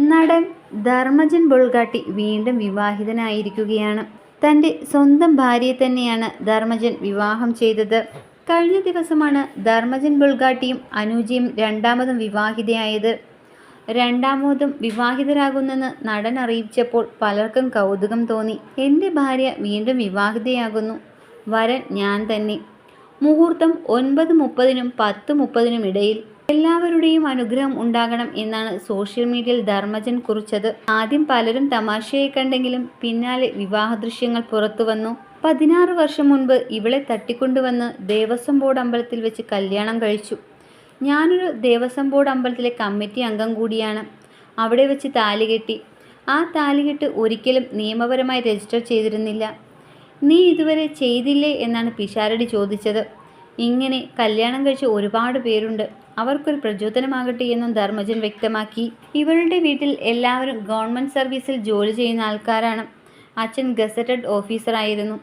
നടൻ ധർമ്മജൻ ബുൾഗാട്ടി വീണ്ടും വിവാഹിതനായിരിക്കുകയാണ്. തന്റെ സ്വന്തം ഭാര്യയെ തന്നെയാണ് ധർമ്മജൻ വിവാഹം ചെയ്തത്. കഴിഞ്ഞ ദിവസമാണ് ധർമ്മജൻ ബുൾഗാട്ടിയും അനുജിയും രണ്ടാമതും വിവാഹിതയായത്. രണ്ടാമതും വിവാഹിതരാകുന്നെന്ന് നടൻ അറിയിച്ചപ്പോൾ പലർക്കും കൗതുകം തോന്നി. എന്റെ ഭാര്യ വീണ്ടും വിവാഹിതയാകുന്നു. വരൻ ഞാൻ തന്നെ. മുഹൂർത്തം ഒൻപത് മുപ്പതിനും പത്ത് മുപ്പതിനും ഇടയിൽ എല്ലാവരുടെയും അനുഗ്രഹം ഉണ്ടാകണം എന്നാണ് സോഷ്യൽ മീഡിയയിൽ ധർമ്മജൻ കുറിച്ചത്. ആദ്യം പലരും തമാശയായി കണ്ടെങ്കിലും പിന്നാലെ വിവാഹ ദൃശ്യങ്ങൾ പുറത്തു വന്നു. പതിനാറ് വർഷം മുൻപ് ഇവളെ തട്ടിക്കൊണ്ടുവന്ന് ദേവസ്വം ബോർഡ് അമ്പലത്തിൽ വെച്ച് കല്യാണം കഴിച്ചു. ഞാനൊരു ദേവസ്വം ബോർഡ് അമ്പലത്തിലെ കമ്മിറ്റി അംഗം കൂടിയാണ്. അവിടെ വെച്ച് താലി കെട്ടി. ആ താലികെട്ട് ഒരിക്കലും നിയമപരമായി രജിസ്റ്റർ ചെയ്തിരുന്നില്ല. നീ ഇതുവരെ ചെയ്തില്ലേ? എന്നാണ് പിഷാരടി ചോദിച്ചത്. ഇങ്ങനെ കല്യാണം കഴിച്ച ഒരുപാട് പേരുണ്ട്. അവർക്കൊരു പ്രചോദനമാകട്ടെ എന്നും ധർമ്മജൻ വ്യക്തമാക്കി. ഇവരുടെ വീട്ടിൽ എല്ലാവരും ഗവൺമെന്റ് സർവീസിൽ ജോലി ചെയ്യുന്ന ആൾക്കാരാണ്. അച്ഛൻ ഗസറ്റഡ് ഓഫീസറായിരുന്നു.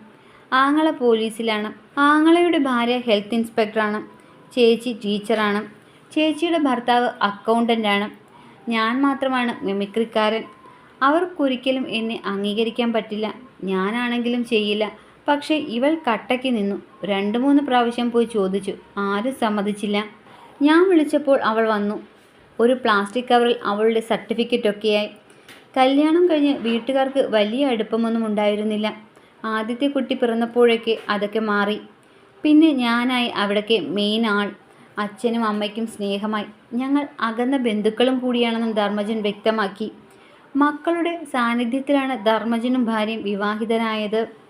ആങ്ങള പോലീസിലാണ്. ആങ്ങളയുടെ ഭാര്യ ഹെൽത്ത് ഇൻസ്പെക്ടറാണ്. ചേച്ചി ടീച്ചറാണ്. ചേച്ചിയുടെ ഭർത്താവ് അക്കൗണ്ടന്റാണ് ഞാൻ മാത്രമാണ് മിമിക്രിക്കാരൻ. അവർക്കൊരിക്കലും എന്നെ അംഗീകരിക്കാൻ പറ്റില്ല. ഞാനാണെങ്കിലും ചെയ്യില്ല. പക്ഷേ ഇവൾ കട്ടയ്ക്ക് നിന്നു. രണ്ട് മൂന്ന് പ്രാവശ്യം പോയി ചോദിച്ചു ആരും സമ്മതിച്ചില്ല. ഞാൻ വിളിച്ചപ്പോൾ അവൾ വന്നു. ഒരു പ്ലാസ്റ്റിക് കവറിൽ അവളുടെ സർട്ടിഫിക്കറ്റൊക്കെയായി കല്യാണം കഴിഞ്ഞ് വീട്ടുകാർക്ക് വലിയ അടുപ്പമൊന്നും ഉണ്ടായിരുന്നില്ല. ആദ്യത്തെ കുട്ടി പിറന്നപ്പോഴൊക്കെ അതൊക്കെ മാറി. പിന്നെ ഞാനായി അവിടേക്ക് മെയിൻ ആൾ. അച്ഛനും അമ്മയ്ക്കും സ്നേഹമായി. ഞങ്ങൾ അകന്ന ബന്ധുക്കളും കൂടിയാണെന്നും ധർമ്മജൻ വ്യക്തമാക്കി. മക്കളുടെ സാന്നിധ്യത്തിലാണ് ധർമ്മജനും ഭാര്യയും വിവാഹിതരായത്.